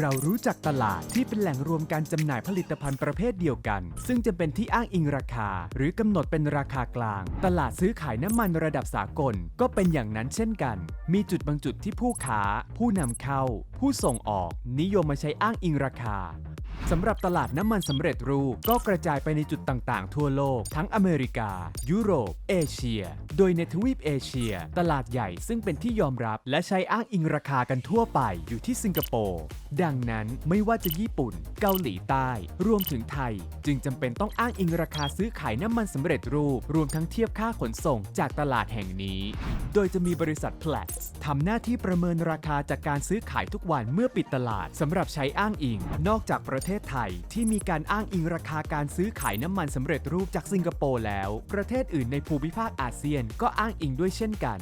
เรารู้จักตลาดที่เป็นแหล่งรวมการจำหน่ายผลิตภัณฑ์ประเภทเดียวกัน ซึ่งจะเป็นที่อ้างอิงราคา หรือกำหนดเป็นราคากลาง ตลาดซื้อขายน้ำมันระดับสากล ก็เป็นอย่างนั้นเช่นกัน มีจุดบางจุดที่ผู้ค้า ผู้นำเข้า ผู้ส่งออก นิยมมาใช้อ้างอิงราคา สำหรับตลาดน้ำมันสำเร็จรูปก็กระจายไปในจุดต่างๆ ทั่วโลก ทั้งอเมริกา ยุโรป เอเชีย โดยในทวีปเอเชีย ตลาดใหญ่ซึ่งเป็นที่ยอมรับและใช้อ้างอิงราคากันทั่วไปอยู่ที่สิงคโปร์ดังนั้นไม่ว่าจะญี่ปุ่น เกาหลีใต้ รวมถึงไทย จึงจำเป็นต้องอ้างอิงราคาซื้อขายน้ำมันสำเร็จรูป รวมทั้งเทียบค่าขนส่งจากตลาดแห่งนี้ โดยจะมีบริษัท Plex ทำหน้าที่ประเมินราคาจากการซื้อขายทุกวันเมื่อปิดตลาดสำหรับใช้อ้างอิง นอกจากประเทศศไทยที่มีการอ้างอิงราคาการซื้อขายน้ำมันสำเร็จรูปจากสิงคโปร์แล้ว ประเทศอื่นในภูมิภาคอาเซียนก็อ้างอิงด้วยเช่นกัน